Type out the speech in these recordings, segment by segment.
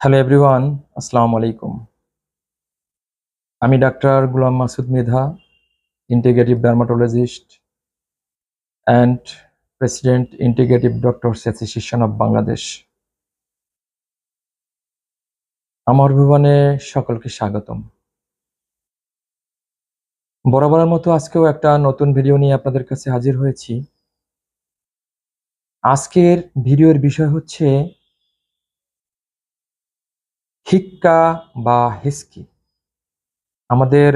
Hello everyone আসসালামু আলাইকুম আমি doctor Gulam Masud Mridha integrative dermatologist and president integrative doctors association of Bangladesh আমার ভুবনে সকলকে স্বাগতম। বরাবরের মতো আজকেও একটা নতুন ভিডিও নিয়ে আপনাদের কাছে হাজির হয়েছি। আজকের ভিডিওর বিষয় হচ্ছে হিক্কা বা হিস্কি। আমাদের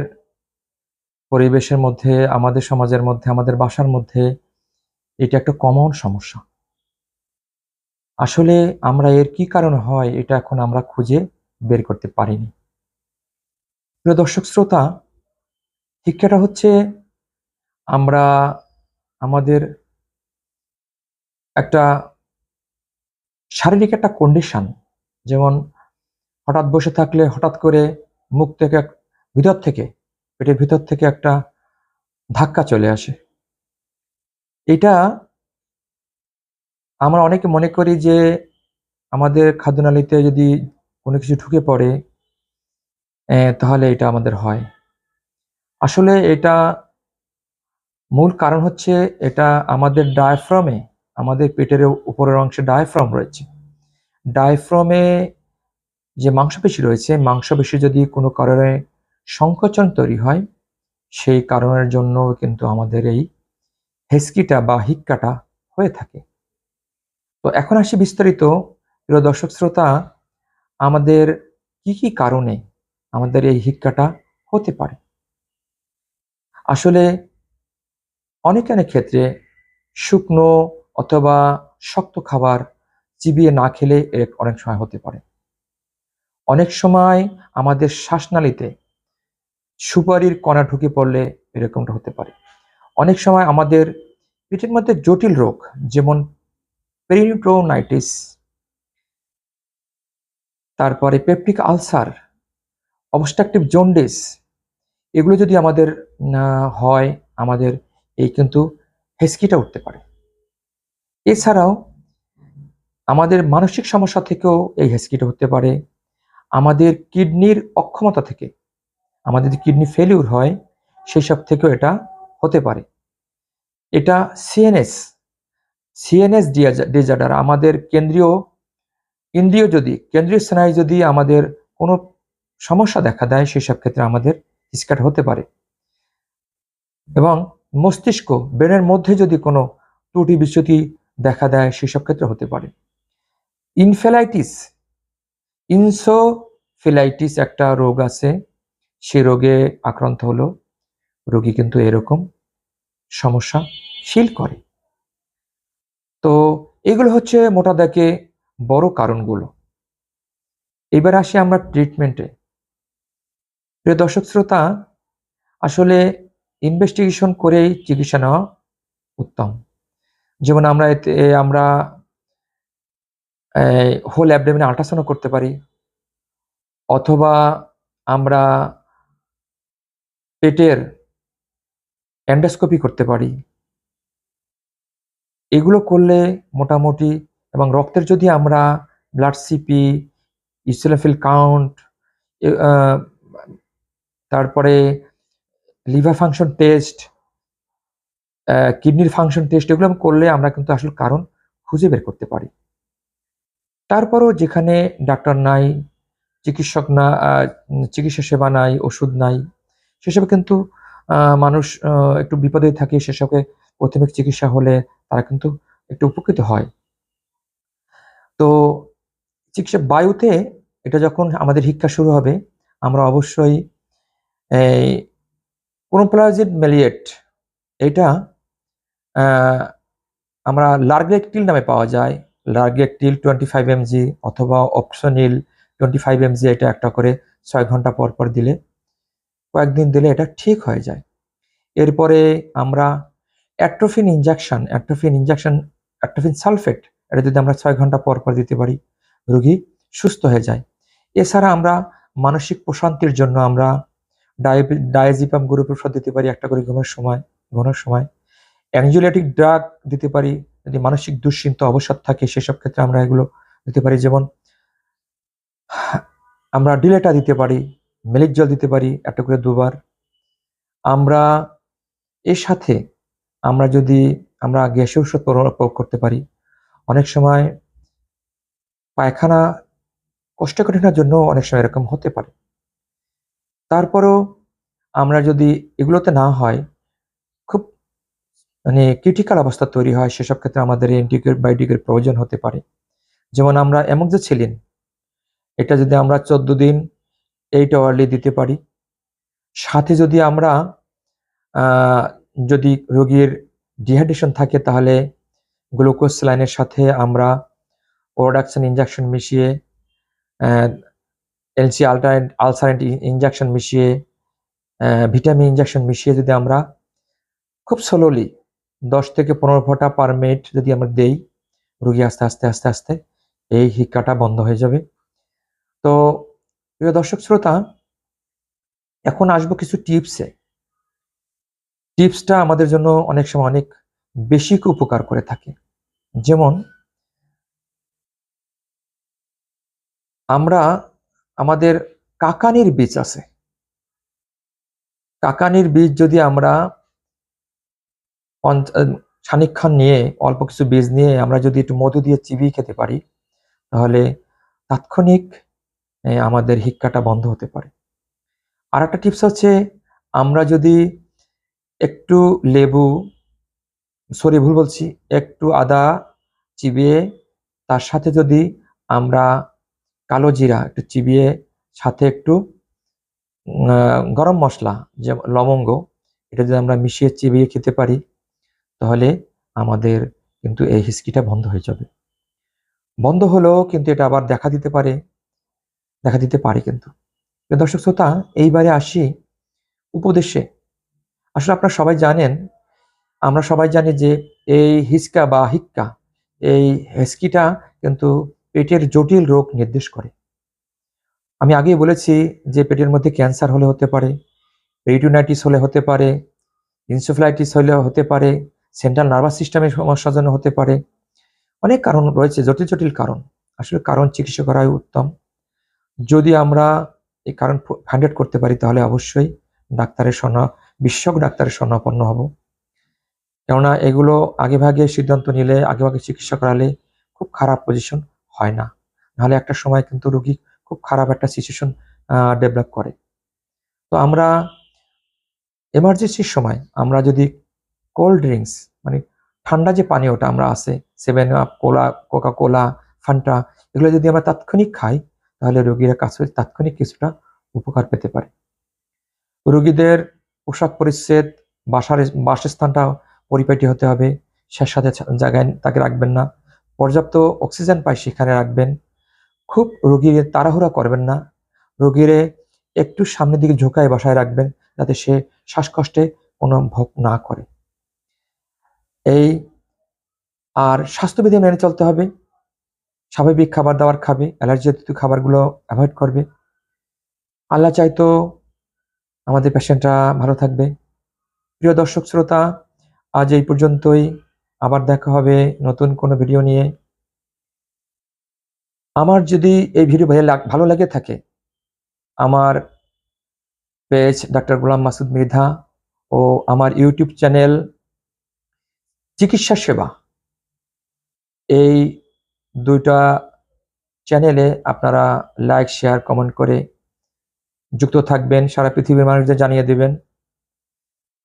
পরিবেশের মধ্যে, আমাদের সমাজের মধ্যে, আমাদের বাসার মধ্যে এটা একটা কমন সমস্যা। আসলে আমরা এর কি কারণে হয়, এটা এখন আমরা খুঁজে বের করতে পারিনি। প্রিয় দর্শক শ্রোতা শিক্ষাটা হচ্ছে আমরা আমাদের একটা শারীরিক একটা কন্ডিশন যেমন হঠাৎ বসে থাকলে হঠাৎ করে মুখ থেকে ভিতর থেকে, পেটের ভিতর থেকে একটা ধাক্কা চলে আসে। এটা আমরা অনেকে মনে করি যে আমাদের খাদ্যনালীতে যদি কোনো কিছু ঢুকে পড়ে তাহলে এটা আমাদের হয়। আসলে এটা মূল কারণ হচ্ছে এটা আমাদের ডায়াফ্রামে আমাদের পেটের উপরের অংশে ডায়াফ্রাম রয়েছে। ডায়াফ্রামে যে মাংসপেশি রয়েছে, মাংসপেশি যদি কোনো কারণে সংকোচন তৈরি হয়, সেই কারণের জন্য কিন্তু আমাদের এই হেসকিটা বা হিক্কাটা হয়ে থাকে। তো এখন আসি বিস্তারিত। প্রিয় দর্শক শ্রোতা, আমাদের কি কি কারণে আমাদের এই হিক্কাটা হতে পারে? আসলে অনেক অনেক ক্ষেত্রে শুকনো অথবা শক্ত খাবার চিবিয়ে না খেলে এর অনেক সময় হতে পারে। অনেক সময় আমাদের শ্বাসনালীতে সুপারির কণা ঢুকে পড়লে এরকমটা হতে পারে। অনেক সময় আমাদের পেটের মধ্যে জটিল রোগ, যেমন পেরিনিট্রোনাইটিস তারপরে পেপটিক আলসার, অবস্ট্রাকটিভ জন্ডিস, এগুলো যদি আমাদের হয়, আমাদের এই কিন্তু হেসকিটা উঠতে পারে। এছাড়াও আমাদের মানসিক সমস্যা থেকেও এই হেসকিটা হতে পারে। আমাদের কিডনির অক্ষমতা থেকে। আমাদের কিডনি ফেলিউর হয় সেই সব থেকেও এটা হতে পারে। এটা সিএনএস সিএনএস ডিজার্ডার আমাদের কেন্দ্রীয় ইন্দ্রিয় যদি, কেন্দ্রীয় স্নায়ু যদি আমাদের কোনো সমস্যা দেখা দেয় সেই সব ক্ষেত্রে আমাদের স্কাট হতে পারে। এবং মস্তিষ্ক, ব্রেনের মধ্যে যদি কোনো ত্রুটি বিচ্যুতি দেখা দেয় সেসব ক্ষেত্রে হতে পারে। ইনফেলাইটিস ইনসোফিলাইটিস একটা রোগ আছে। সে রোগে আক্রান্ত হলো রোগী কিন্তু এরকম সমস্যা ফিল করে। তো এগুলো হচ্ছে মোটা দেখে বড় কারণগুলো। এবার আসি আমরা ট্রিটমেন্টে প্রিয় দর্শক শ্রোতা, আসলে ইনভেস্টিগেশন করেই চিকিৎসা নেওয়া উত্তম। যেমন আমরা এতে, আমরা হোল অ্যাবডোমেনে আল্ট্রাসাউন্ড করতে পারি, অথবা আমরা পেটের অ্যান্ডোস্কোপি করতে পারি। এগুলো করলে মোটামুটি এবং রক্তের যদি আমরা ব্লাড সিপি ইসোলাফিল কাউন্ট তারপরে লিভার ফাংশন টেস্ট কিডনির ফাংশন টেস্ট এগুলো করলে আমরা কিন্তু আসল কারণ খুঁজে বের করতে পারি। তারপরও যেখানে ডাক্তার নাই, চিকিৎসক না চিকিৎসা সেবা নাই, ওষুধ নাই, সেসবে কিন্তু মানুষ একটু বিপদে থাকে, সেসবে প্রাথমিক চিকিৎসা হলে তারা কিন্তু একটু উপকৃত হয়। তো চিকিৎসা বায়ুতে এটা যখন আমাদের শিক্ষা শুরু হবে, আমরা অবশ্যই, এই কোনোপ্লাজিড মেলিয়েট, এটা আমরা লার্গেকটিল নামে পাওয়া যায় লার্গেকটিল টোয়েন্টি ফাইভ এমজি অথবা অপশনিল টোয়েন্টি ফাইভ এমজি এটা একটা করে ছয় ঘণ্টা পর পর দিলে কয়েকদিন দিলে এটা ঠিক হয়ে যায়। এরপরে আমরা atropine injection atropine injection atropine sulphate এটা যদি আমরা ছয় ঘণ্টা পর পর দিতে পারি, রোগী সুস্থ হয়ে যায়। এছাড়া আমরা মানসিক প্রশান্তির জন্য আমরা ডায়াজিপাম গ্রুপের ওষুধ দিতে পারি একটা করে ঘুমের সময় ঘুমের সময়। অ্যাংজুলেটিক ড্রাগ দিতে পারি যদি মানসিক দুশ্চিন্তা, অবসাদ থাকে, সেসব ক্ষেত্রে আমরা এগুলো দিতে পারি। যেমন, আমরা ডিলেটা দিতে পারি, মেলিক জল দিতে পারি একটা করে দুবার। আমরা এর সাথে আমরা যদি, আমরা গ্যাসের ওষুধ প্রয়োগ করতে পারি। অনেক সময় পায়খানা কোষ্ঠকাঠিন্যের জন্য অনেক সময় এরকম হতে পারে। তারপরও আমরা যদি এগুলোতে না হয় মানে ক্রিটিক্যাল অবস্থা তৈরি হয় সেসব ক্ষেত্রে আমাদের অ্যান্টিবায়োটিকের প্রয়োজন হতে পারে। যেমন আমরা, এমন যে ছিলেন, এটা যদি আমরা চোদ্দ দিন এইট আওয়ারলি দিতে পারি, সাথে যদি আমরা যদি রোগীর ডিহাইড্রেশন থাকে তাহলে গ্লুকোজ স্যালাইনের সাথে আমরা ওরাডাকশন ইনজেকশন মিশিয়ে এলসি আলটারেন্ট আলসারেন্ট ইনজেকশন মিশিয়ে ভিটামিন ইঞ্জেকশন মিশিয়ে যদি আমরা খুব স্লোলি দশ থেকে পনেরো ফোঁটা পার মিনিট যদি আমরা দেই, রুগী আস্তে আস্তে আস্তে আস্তে, এই হিক্কাটা বন্ধ হয়ে যাবে। তো প্রিয় দর্শক শ্রোতা, এখন আসব কিছু টিপসে টিপসটা আমাদের জন্য অনেক সময় অনেক বেশি উপকার করে থাকে। যেমন, আমরা আমাদের কাকানির বীজ আছে। কাকানির বীজ যদি আমরা খানিকক্ষণ নিয়ে অল্প কিছু বীজ নিয়ে আমরা যদি একটু মধু দিয়ে চিবিয়ে খেতে পারি, তাহলে তাৎক্ষণিক আমাদের হিক্কাটা বন্ধ হতে পারে। আর একটা টিপস হচ্ছে, আমরা যদি একটু লেবু, সরি ভুল বলছি, একটু আদা চিবিয়ে, তার সাথে যদি আমরা কালো জিরা একটু চিবিয়ে, সাথে একটু গরম মশলা, যেমন লবঙ্গ, এটা যদি আমরা মিশিয়ে চিবিয়ে খেতে পারি তাহলে আমাদের কিন্তু এই হিসকিটা বন্ধ হয়ে যাবে। বন্ধ হলেও কিন্তু এটা আবার দেখা দিতে পারে, দেখা দিতে পারে কিন্তু। দর্শক শ্রোতা, এইবারে আসি উপদেশে। আসলে আপনারা সবাই জানেন, আমরা সবাই জানি যে এই হিসকা বা হিক্কা, এই হেস্কিটা কিন্তু পেটের জটিল রোগ নির্দেশ করে। আমি আগেই বলেছি যে পেটের মধ্যে ক্যান্সার হলে হতে পারে পেরিটোনাইটিস হলে হতে পারে, ইনসোফ্লাইটিস হলে হতে পারে সেন্ট্রাল নার্ভাস সিস্টেমের সমস্যার জন্য হতে পারে। অনেক কারণ রয়েছে, জটিল জটিল কারণ। আসলে কারণ চিকিৎসা করাই উত্তম। যদি আমরা এই কারণ ফাইন্ড করতে পারি, তাহলে অবশ্যই ডাক্তারের স্বর্ণ, বিশেষজ্ঞ ডাক্তারের স্বর্ণাপন্ন হব। কেননা এগুলো আগে ভাগে সিদ্ধান্ত নিলে আগে ভাগে চিকিৎসা করালে খুব খারাপ পজিশন হয় না। নাহলে একটা সময় কিন্তু রোগী খুব খারাপ একটা সিচুয়েশন ডেভেলপ করে। তো আমরা এমার্জেন্সির সময়, আমরা যদি কোল্ড ড্রিঙ্কস মানে ঠান্ডা যে পানীয়টা আমরা আছে seven up cola Coca Cola Fanta এগুলো যদি আমরা তাৎক্ষণিক খাই, তাহলে রোগীরা কাছে তাৎক্ষণিক কিছুটা উপকার পেতে পারে। রোগীদের পোশাক পরিচ্ছেদ, বাসার বাসস্থানটা পরিপাটি হতে হবে সে সাথে জায়গায় তাকে রাখবেন না, পর্যাপ্ত অক্সিজেন পায় সেখানে রাখবেন, খুব রোগীর তাড়াহুড়া করবেন না, রোগীরে একটু সামনের দিকে ঝোঁকায় বাসায় রাখবেন, যাতে সে শ্বাসকষ্টে কোনো ভোগ না করে। এই আর স্বাস্থ্যবিধি মেনে চলতে হবে। স্বাভাবিক খাবার দাবার খাবে, অ্যালার্জি জাতীয় খাবারগুলো অ্যাভয়েড করবে। আল্লাহ চাইতো আমাদের পেশেন্টরা ভালো থাকবে। প্রিয় দর্শক শ্রোতা, আজ এই পর্যন্তই। আবার দেখা হবে নতুন কোনো ভিডিও নিয়ে। আমার যদি এই ভিডিও ভালো লাগে থাকে, আমার পেজ ডাক্তার গোলাম মাসুদ মৃধা ও আমার ইউটিউব চ্যানেল চিকিৎসা সেবা। এই দুইটা চ্যানেলে আপনারা লাইক, শেয়ার, কমেন্ট করে যুক্ত থাকবেন। সারা পৃথিবীর মানুষদের জানিয়ে দেবেন।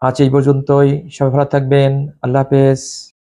আজ এই পর্যন্তই। সবাই ভালো থাকবেন। আল্লাহ হাফেজ।